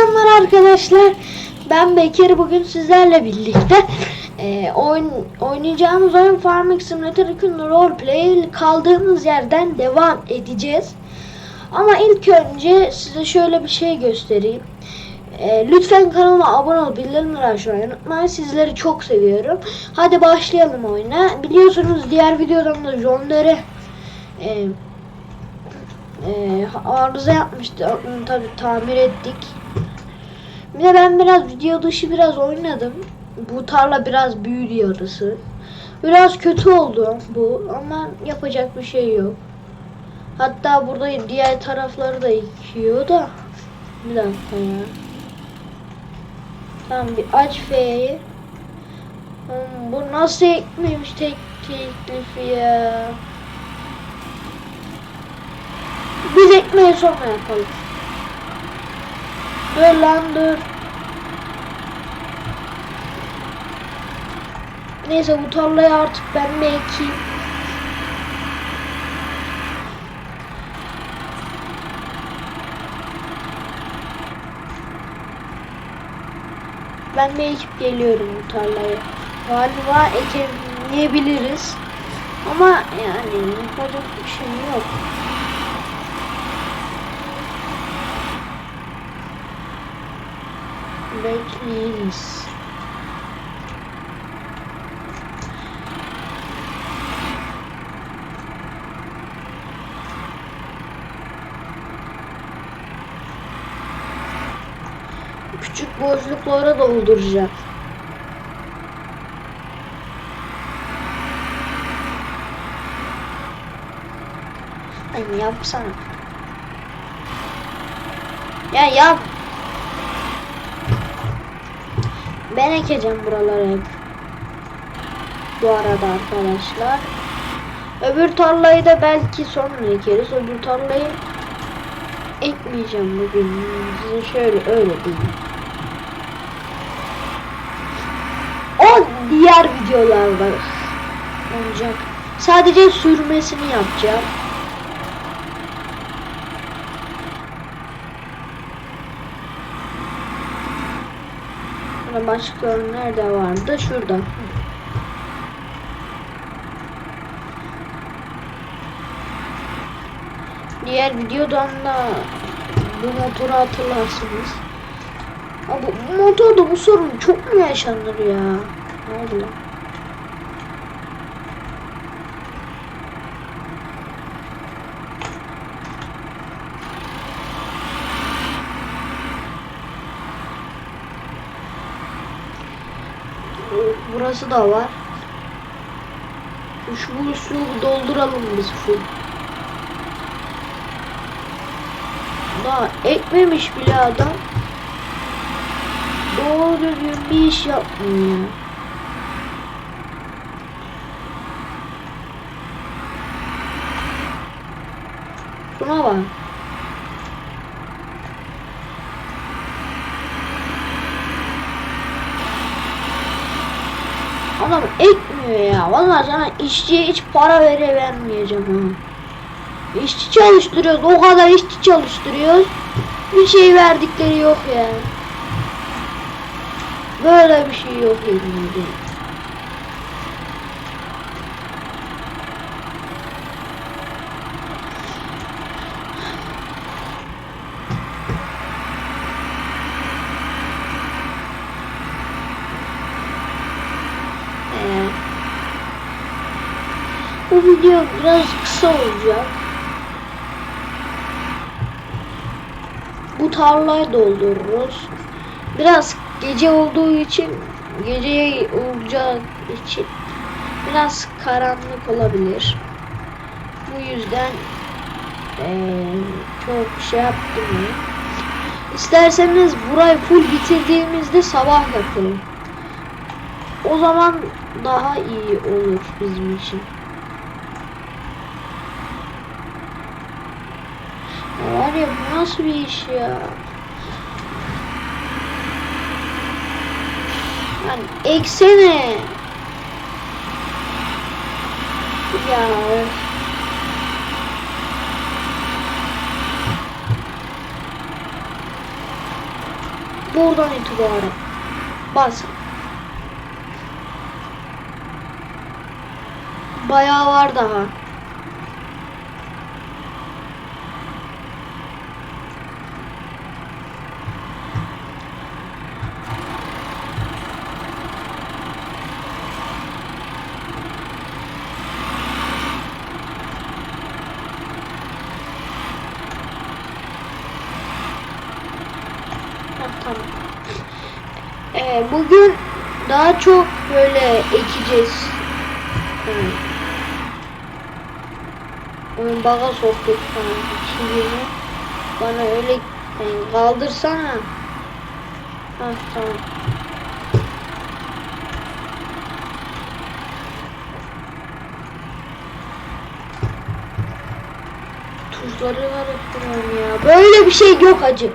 Selamlar arkadaşlar. Ben Bekir. Bugün sizlerle birlikte e, oyun oynayacağımız oyun Farming Simulator 2 Roleplay kaldığımız yerden devam edeceğiz. Ama ilk önce size şöyle bir şey göstereyim. E, lütfen kanalıma abone ol, bildirimleri açmayı unutmayın. Sizleri çok seviyorum. Hadi başlayalım oyuna. Biliyorsunuz diğer videodan da John Deere e, e, arıza yapmıştı. Onu tabi tamir ettik. Bir de ben biraz video dışı biraz oynadım. Bu tarla biraz büyüdü yarısı. Biraz kötü oldu bu ama yapacak bir şey yok. Hatta burada diğer tarafları da ekiyor da. Bir dakika ya. Tamam bir aç F'yi. Bu nasıl ekmemiş tek teklifi ya. Biz ekmeği sonra yapalım. Dur lan dur. Neyse bu tarlayı artık ben mi ekeyim? Ben de ekip geliyorum bu tarlayı. Galiba ekemeyebiliriz. Ama yani yapacak bir şey yok. Bekleyiniz. Küçük boşluklara dolduracağım. Ay yapsana. Ya yap. Ben ekeceğim buraları hep. Bu arada arkadaşlar. Öbür tarlayı da belki sonra ekeriz. Öbür tarlayı ekmeyeceğim bugün. Size şöyle öyle diyeyim. O diğer videolarda olacak. Sadece sürmesini yapacağım. Burada başka nerede vardı? Şurada. Diğer videodan da bu motoru hatırlarsınız. Ama bu motorda bu sorun çok mu yaşanır ya? Ne oldu lan? Burası da var. Şu boşluğu dolduralım biz full. Daha ekmemiş bile adam. Doğru düzgün bir iş yapmıyor ya. Şuna bak. Adam ekmiyor ya. Vallahi sana işçiye hiç para vere vermeyeceğim. İşçi çalıştırıyoruz. O kadar işçi çalıştırıyoruz. Bir şey verdikleri yok yani. Böyle bir şey yok elimizde. Ee, bu video biraz kısa olacak. Bu tarlayı doldururuz. Biraz gece olduğu için gece olacağı için biraz karanlık olabilir. Bu yüzden eee, çok şey yaptım ya. İsterseniz burayı full bitirdiğimizde sabah yapalım. O zaman daha iyi olur bizim için. Var ya bu nasıl bir iş ya? Yani eksene. Ya. buradan itibaren. Bas. Bayağı var daha. Heh, tamam. Bugün daha çok böyle ekeceğiz. Evet. Oyun baga soktuk falan. Şimdi bana öyle yani kaldırsana. Ha tamam. Tuzları var ya. Böyle bir şey yok acı.